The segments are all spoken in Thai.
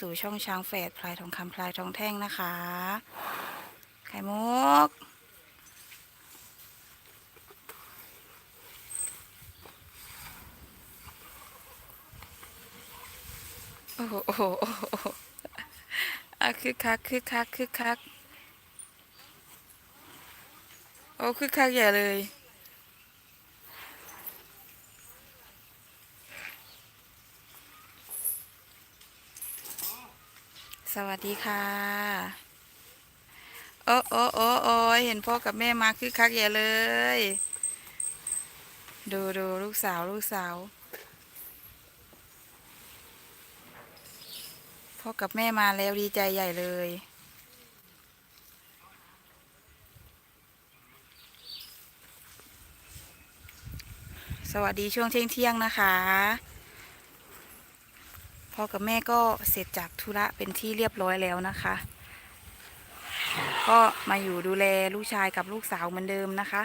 สู่ช่องช้างแฝดพลายทองคำพลายทองแท่งนะคะ ไข่มุกโอ้โหโอ้โหโอ้โหอะคึกคักคึกคักคึกคัก โอ้คึกคักใหญ่เลย สวัส ดีค่ะโอ้โอ้โอ้โอ้เห็นพ่อกับแม่มาคึกคักใหญ่เลย ดูดูลูกสาวลูกสาว พ่อกับแม่มาแล้วดีใจใหญ่เลยสวัสดีช่วงเที่ยงเที่ยงนะคะ พ่อกับแม่ก็เสร็จจากธุระเป็นที่เรียบร้อยแล้วนะคะ ก็มาอยู่ดูแลลูกชายกับลูกสาวเหมือนเดิมนะคะ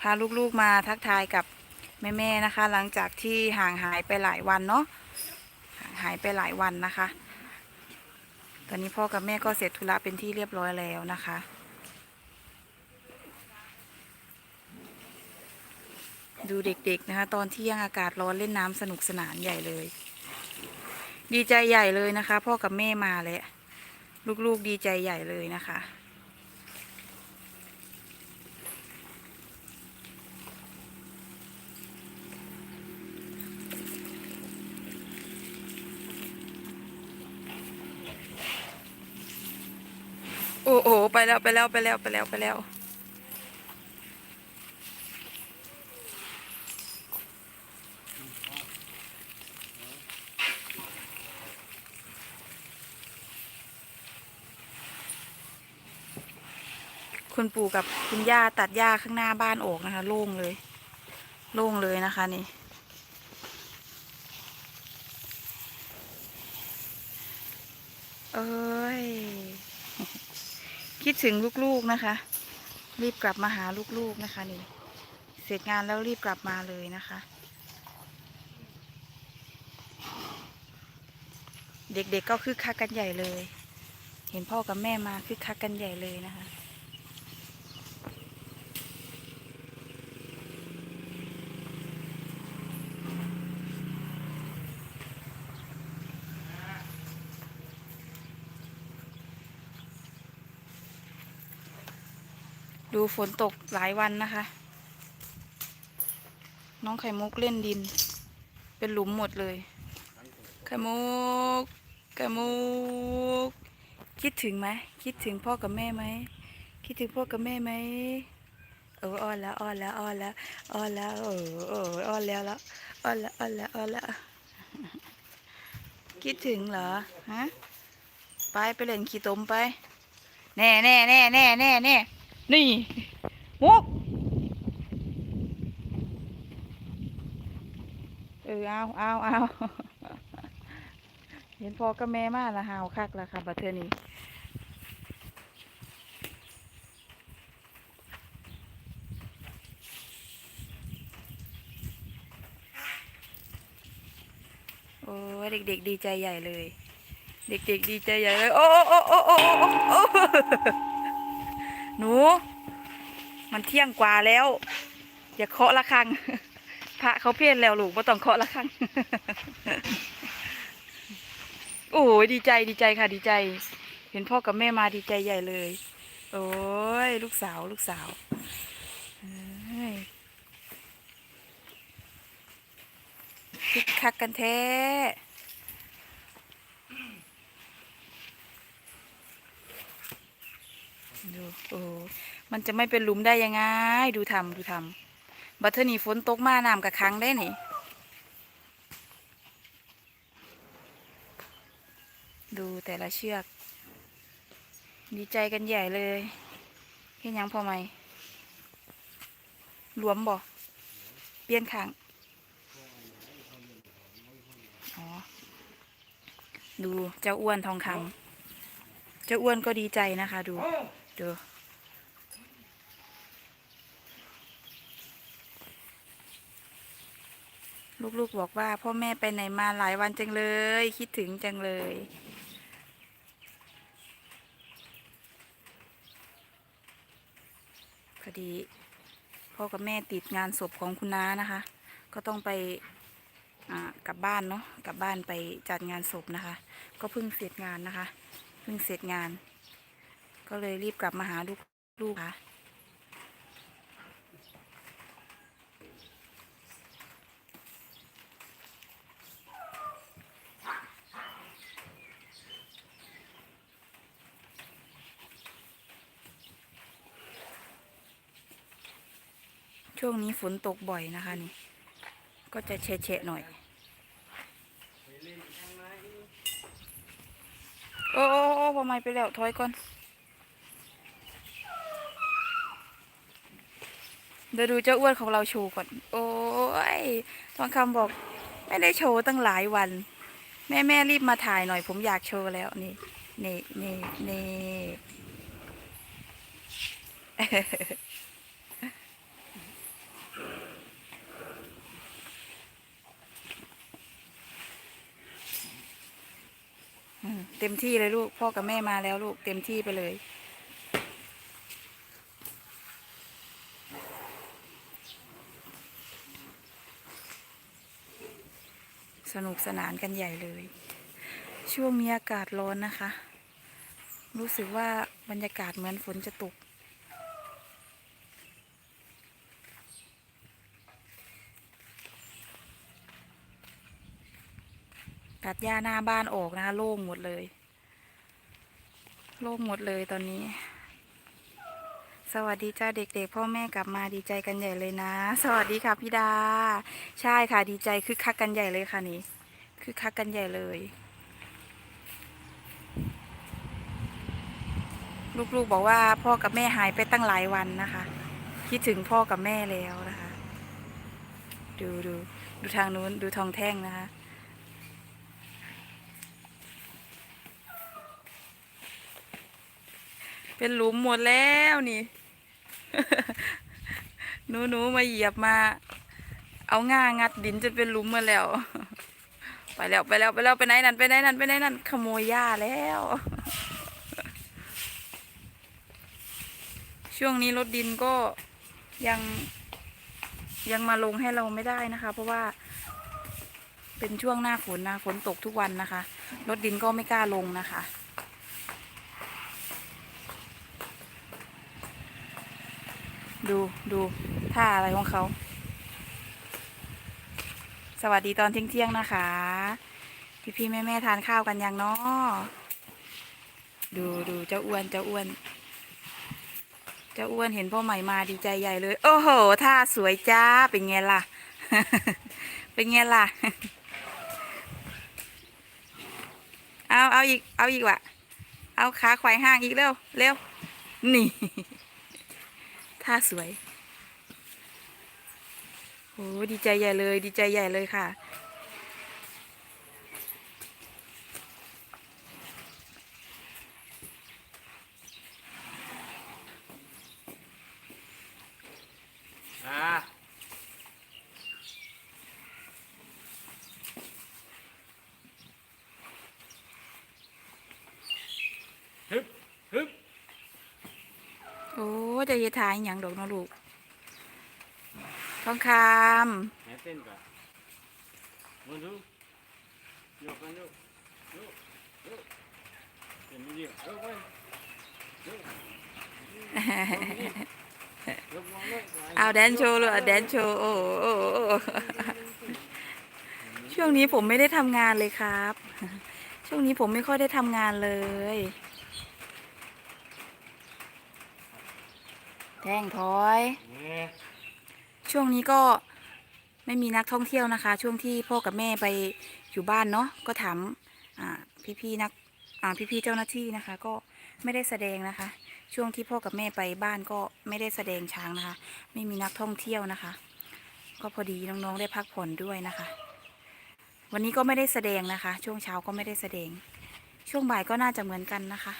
พาลูกๆมาทักทายกับแม่ๆนะคะ หลังจากที่ห่างหายไปหลายวันเนาะห่างหายไปหลายวันนะคะ ตอนนี้พ่อกับแม่ก็เสร็จธุระเป็นที่เรียบร้อยแล้วนะคะ ดูเด็กๆนะคะ ตอนเที่ยงอากาศร้อนเล่นน้ำสนุกสนานใหญ่เลย ดีใจใหญ่เลยนะคะ พ่อกับแม่มาแล้วลูกๆดีใจใหญ่เลยนะคะ โอ้โหไปแล้วไปแล้วไปแล้วไปแล้วไปแล้ว คุณปู่กับคุณย่าตัดหญ้าข้างหน้าบ้านออกนะคะ โล่งเลย โล่งเลยนะคะนี่ เอ้ย คิดถึงลูกๆนะคะ รีบกลับมาหาลูกๆนะคะนี่ เสร็จงานแล้วรีบกลับมาเลยนะคะ เด็กๆก็คึกคักกันใหญ่เลย เห็นพ่อกับแม่มาคึกคักกันใหญ่เลยนะคะ ดูฝนตกหลายวันนะคะ น้องไข่มุกเล่นดิน เป็นหลุมหมดเลย ไข่มุก ไข่มุก คิดถึงไหม คิดถึงพ่อกับแม่ไหม คิดถึงพ่อกับแม่ไหมเอออ้อนแล้วอ้อนแล้วอ้อนแล้วอ้อนแล้วเออเอออ้อนแล้วแล้วอ้อนแล้วอ้อนแล้วอ้อนแล้วคิดถึงเหรอฮะไปไปเล่นขี้ตมไป แน่แน่แน่แน่แน่แน่ นี่มุกเออเอาเอาเอาเห็นพอกับแม่มาละหาวคักละค่ะบัดเทอนี้โอ้เด็กๆดีใจใหญ่เลย เด็กๆดีใจใหญ่เลย โอ้โอ้โอ้โอ้โอ้ หนู มันเที่ยงกว่าแล้ว อย่าเคาะละครังพระเขาเพี้ยนแล้วลูกไม่ต้องเคาะละครังโอ้ยดีใจดีใจค่ะดีใจ เห็นพ่อกับแม่มาดีใจใหญ่เลย โอ้ยลูกสาวลูกสาวคึกคักกันแท้ ดูโอ้มันจะไม่เป็นหลุมได้ยังไง ดูทำดูทำบัตเทอร์นี่ฝนตกมาน้ำกับค้งได้นี่ดูแต่ละเชือก ดีใจกันใหญ่เลยเห็นยังพอไหมหลวมบ่เปลี่ยนข้างอ๋อดูเจ้าอ้วนทองคำเจ้าอ้วนก็ดีใจนะคะ ดู ดูลูกๆบอกว่า พ่อแม่ไปไหนมาหลายวันจังเลย คิดถึงจังเลย พอดี พ่อกับแม่ติดงานศพของคุณน้านะคะ ก็ต้องไปกลับบ้านเนาะกลับบ้านไปจัดงานศพนะคะ ก็เพิ่งเสร็จงานนะคะ เพิ่งเสร็จงาน ก็เลยรีบกลับมาหาลูกลูกค่ะช่วงนี้ฝนตกบ่อยนะคะนี่ ก็จะเฉะๆหน่อย โอ้โอ้โอ้พอไม่ไปแล้วถอยก่อน เดี๋ยวดูเจ้าอ้วนของเราโชว์ก่อน โอ้ยทองคำบอก ไม่ได้โชว์ตั้งหลายวัน แม่แม่รีบมาถ่ายหน่อย ผมอยากโชว์แล้วนี่ นี่นี่นี่เต็มที่เลยลูก พ่อกับแม่มาแล้วลูก เต็มที่ไปเลย สนุกสนานกันใหญ่เลย ช่วงนี้อากาศร้อนนะคะ รู้สึกว่าบรรยากาศเหมือนฝนจะตก ตัดหญ้าหน้าบ้านออกนะคะโล่งหมดเลย โล่งหมดเลยตอนนี้ สวัสดีจ้าเด็กๆ พ่อแม่กลับมาดีใจกันใหญ่เลยนะ สวัสดีค่ะพี่ดา ใช่ค่ะดีใจคือคักกันใหญ่เลยค่ะนี่คือคักกันใหญ่เลย ลูกๆบอกว่าพ่อกับแม่หายไปตั้งหลายวันนะคะ คิดถึงพ่อกับแม่แล้วนะคะ ดูดูดูทางนู้นดูทองแท่งนะคะเป็นหลุมหมดแล้วนี่ หนูหนูมาเหยียบมา เอาง่างัดดินจนเป็นหลุมมาแล้ว ไปแล้วไปแล้วไปแล้วไปไหนนั่นไปไหนนั่นไปไหนนั่นขโมยหญ้าแล้ว ช่วงนี้รถดินก็ยังยังมาลงให้เราไม่ได้นะคะ เพราะว่า เป็นช่วงหน้าฝนนะฝนตกทุกวันนะคะ รถดินก็ไม่กล้าลงนะคะ ดูดูท่าอะไรของเขา สวัสดีตอนเที่ยงๆนะคะ พี่พี่ๆแม่แม่ๆทานข้าวกันยังเนาะดูดูเจ้าอ้วนเจ้าอ้วนเจ้าอ้วนเห็นพ่อใหม่มาดีใจใหญ่เลย โอ้โหท่าสวยจ้าเป็นไงล่ะ เป็นไงล่ะ เอาเอาอีกเอาอีกวะเอาขาควายห้างอีกเร็วเร็วนี่ ท่าสวยโอ้ดีใจใหญ่เลย ดีใจใหญ่เลยค่ะ อ่าฮึบฮึบ โอ้จะเฮ็ดทายอหย่างดอกเนาะลูกทองคแม่เต้นก่อนมาดูยกกันยกยกยกเต้นนิดเดียวยกไปยกำยกมองเลยเอาแดนโชว์เลยเอาแดนโชว์โอ้โหโอ้โหโอ้โหช่วงนี้ผมไม่ได้ทำงานเลยครับ ช่วงนี้ผมไม่ค่อยได้ทำงานเลย แท่งถอยเนี่ยช่วงนี้ก็ไม่มีนักท่องเที่ยวนะคะ ช่วงที่พ่อกับแม่ไปอยู่บ้านเนาะก็ถามอ่าพี่ๆนักอ่าพี่ๆเจ้าหน้าที่นะคะ ก็ไม่ได้แสดงนะคะ ช่วงที่พ่อกับแม่ไปบ้านก็ไม่ได้แสดงช้างนะคะ ไม่มีนักท่องเที่ยวนะคะ ก็พอดีน้องๆได้พักผ่อนด้วยนะคะ วันนี้ก็ไม่ได้แสดงนะคะ ช่วงเช้าก็ไม่ได้แสดง ช่วงบ่ายก็น่าจะเหมือนกันนะคะ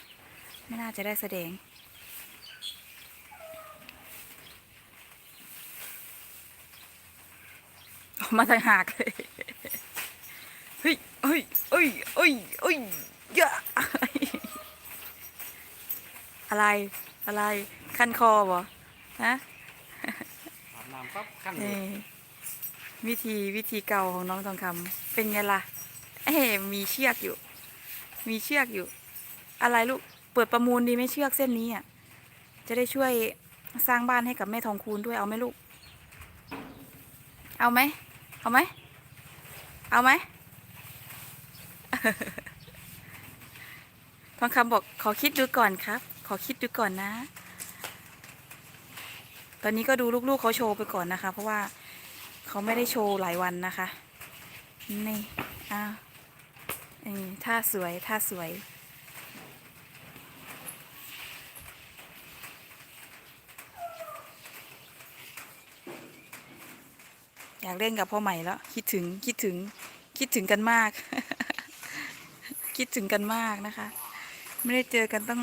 ไม่น่าจะได้แสดง มาทางหากเลยเฮ้ยเฮ้ยเฮ้ยเฮ้ยเฮ้ยยะอะไรอะไรคันคอบ่ฮะอาบน้ำปั๊บขั้นเลนี่ยวิธีวิธีเก่าของน้องทองคำเป็นไงล่ะเอ๊ะมีเชือกอยู่ มีเชือกอยู่ อะไรลูกเปิดประมูลดีไหมเชือกเส้นนี้อะจะได้ช่วยสร้างบ้านให้กับแม่ทองคูณด้วยเอาไหมลูก เอาไหม เอาไหม เอาไหม ทองคำบอกขอคิดดูก่อนครับ ขอคิดดูก่อนนะ ตอนนี้ก็ดูลูกๆเขาโชว์ไปก่อนนะคะ เพราะว่าเขาไม่ได้โชว์หลายวันนะคะ นี่ อ้าวนี่ท่าสวย ท่าสวย อยากเล่นกับพ่อใหม่แล้ว คิดถึงคิดถึงคิดถึงกันมาก คิดถึงกันมากนะคะ ไม่ได้เจอกันตั้ง